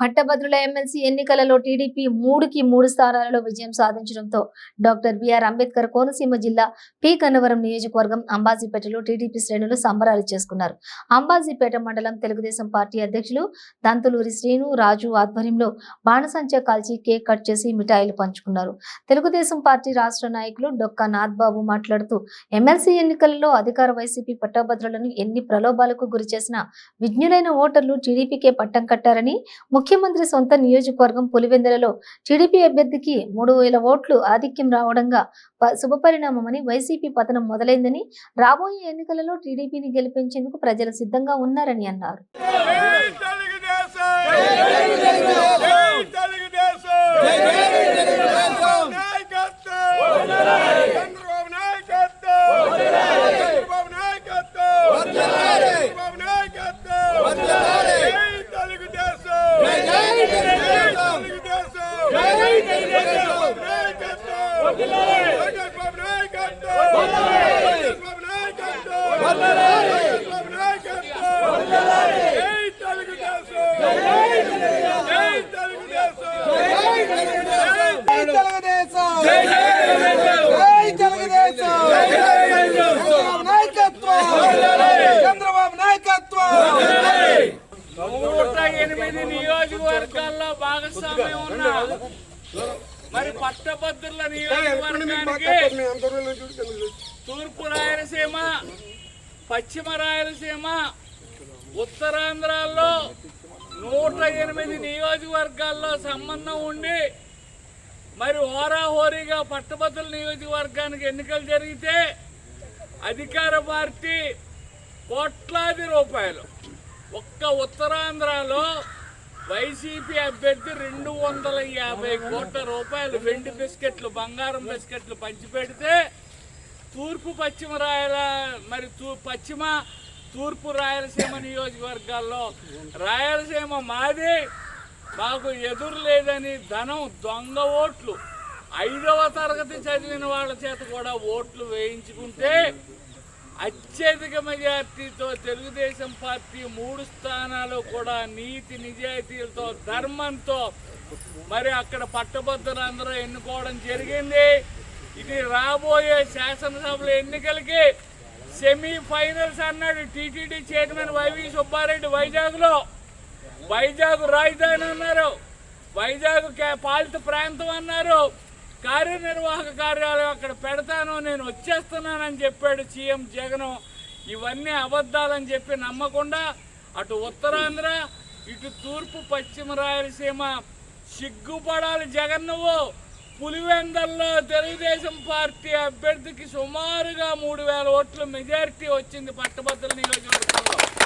పట్టభద్రుల ఎమ్మెల్సీ ఎన్నికలలో టీడీపీ మూడుకి మూడు స్థానాలలో విజయం సాధించడంతో డాక్టర్ బిఆర్ అంబేద్కర్ కోనసీమ జిల్లా పి కన్నవరం నియోజకవర్గం అంబాజీపేటలో టీడీపీ శ్రేణులు సంబరాలు చేసుకున్నారు. అంబాజీపేట మండలం తెలుగుదేశం పార్టీ అధ్యక్షులు దంతులూరి శ్రీను రాజు ఆధ్వర్యంలో బాణసంచా కాల్చి కేక్ కట్ చేసి మిఠాయిలు పంచుకున్నారు. తెలుగుదేశం పార్టీ రాష్ట్ర నాయకులు డొక్కా నాథ్బాబు మాట్లాడుతూ ఎమ్మెల్సీ ఎన్నికలలో అధికార వైసీపీ పట్టభద్రులను ఎన్ని ప్రలోభాలకు గురి చేసినా విజ్ఞులైన ఓటర్లు టీడీపీకే పట్టం కట్టారని ముఖ్యమంత్రి సొంత నియోజకవర్గం పులివెందులలో టీడీపీ అభ్యర్థికి మూడు వేల ఓట్లు ఆధిక్యం రావడంగా ప- శుభపరిణామమని వైసీపీ పతనం మొదలైందని రాబోయే ఎన్నికలలో టీడీపీని గెలిపించేందుకు ప్రజలు సిద్ధంగా ఉన్నారని అన్నారు. జై జై జై తెలుగుదేశం! నాయకత్వం చంద్రబాబు నాయకత్వం చంద్రబాబు నాయకత్వం చంద్రబాబు నాయకత్వం జై తెలుగుదేశం జై తెలుగుదేశం జై తెలుగుదేశం నాయకత్వం చంద్రబాబు నాయకత్వం చంద్రబాబు నాయకత్వం చంద్రబాబు నాయకత్వం జై తెలుగుదేశం జై తెలుగుదేశం జై తెలుగుదేశం జై తెలుగుదేశం చంద్రబాబు నాయకత్వం చంద్రబాబు నాయకత్వం నూట ఎనిమిది నియోజకవర్గాల్లో భాగస్వామ్యం ఉన్న మరి పట్టభద్రుల నియోజకవర్గానికి తూర్పు రాయలసీమ పశ్చిమ రాయలసీమ ఉత్తరాంధ్రాల్లో నూట ఎనిమిది నియోజకవర్గాల్లో సంబంధం ఉండి మరి హోరాహోరీగా పట్టభద్రుల నియోజకవర్గానికి ఎన్నికలు జరిగితే అధికార పార్టీ కోట్లాది రూపాయలు. ఒక్క ఉత్తరాంధ్రలో వైసీపీ అభ్యర్థి రెండు వందల యాభై కోట్ల రూపాయలు వెండి బిస్కెట్లు బంగారం బిస్కెట్లు పంచిపెడితే తూర్పు పశ్చిమ రాయల మరి తూ పశ్చిమ తూర్పు రాయలసీమ నియోజకవర్గాల్లో రాయలసీమ మాది. మాకు ఎదురు లేదని ధనం దొంగ ఓట్లు. ఐదవ తరగతి చదివిన వాళ్ళ చేత కూడా ఓట్లు వేయించుకుంటే అత్యధిక మెజార్టీతో తెలుగుదేశం పార్టీ మూడు స్థానాలు కూడా నీతి నిజాయితీలతో ధర్మంతో మరి అక్కడ పట్టభద్రులందరూ ఎన్నుకోవడం జరిగింది. ఇది రాబోయే శాసనసభల ఎన్నికలకి సెమీ ఫైనల్స్ అన్నాడు TTD chairman Y V Subbareddy వైజాగ్లో. వైజాగ్ రాజధాని అన్నారు. వైజాగ్ పాలిత ప్రాంతం అన్నారు. కార్యనిర్వాహక కార్యాలయం అక్కడ పెడతాను నేను వచ్చేస్తున్నానని చెప్పాడు సీఎం జగన్. ఇవన్నీ అబద్ధాలని చెప్పి నమ్మకుండా అటు ఉత్తరాంధ్ర ఇటు తూర్పు పశ్చిమ రాయలసీమ సిగ్గుపడాలి జగన్ నువ్వు. పులివెందల్లో తెలుగుదేశం పార్టీ అభ్యర్థికి సుమారుగా మూడు వేల ఓట్ల మెజారిటీ వచ్చింది పట్టభద్రుల నియోజకవర్గంలో.